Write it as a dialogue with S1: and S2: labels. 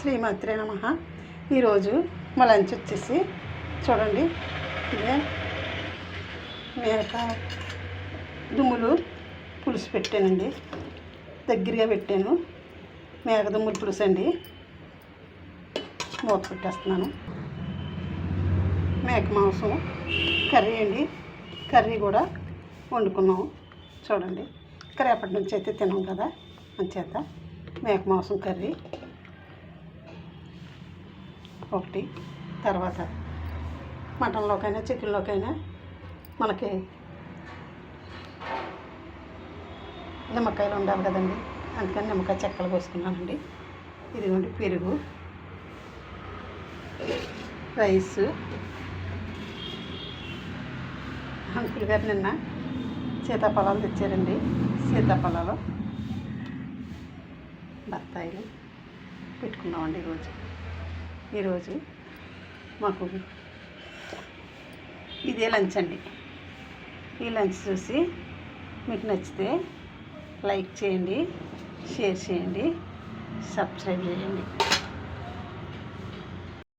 S1: శ్రీమాత్రే నమ. ఈరోజు మా లంచ్ వచ్చేసి చూడండి ఇదే మేక దుమ్ములు పులుసు పెట్టానండి. దగ్గరగా పెట్టాను. మేక దుమ్ములు పులుసు అండి మూత పెట్టేస్తున్నాను. మేక మాంసం కర్రీ అండి. కర్రీ కూడా వండుకున్నాము చూడండి ఇక్కడ ఎప్పటి నుంచి అయితే తినాం కదా. అంచేత మేక మాంసం కర్రీ. ఒకటి. తర్వాత మటన్లోకైనా చికెన్లోకైనా మనకి నిమ్మకాయలు ఉండాలి కదండి. అందుకని నిమ్మకాయ చెక్కలు పోసుకున్నానండి ఇదిగోండి పెరుగు రైస్ అంకుల్ గారు నిన్న సీతాఫలాలు తెచ్చారండి. సీతాఫలాలు బత్తాయిలు పెట్టుకున్నామండి ఈరోజు. ఈరోజు మాకు ఇదే లంచ్ అండి. ఈ లంచ్ చూసి మీకు నచ్చితే లైక్ చేయండి షేర్ చేయండి సబ్స్క్రైబ్ చేయండి.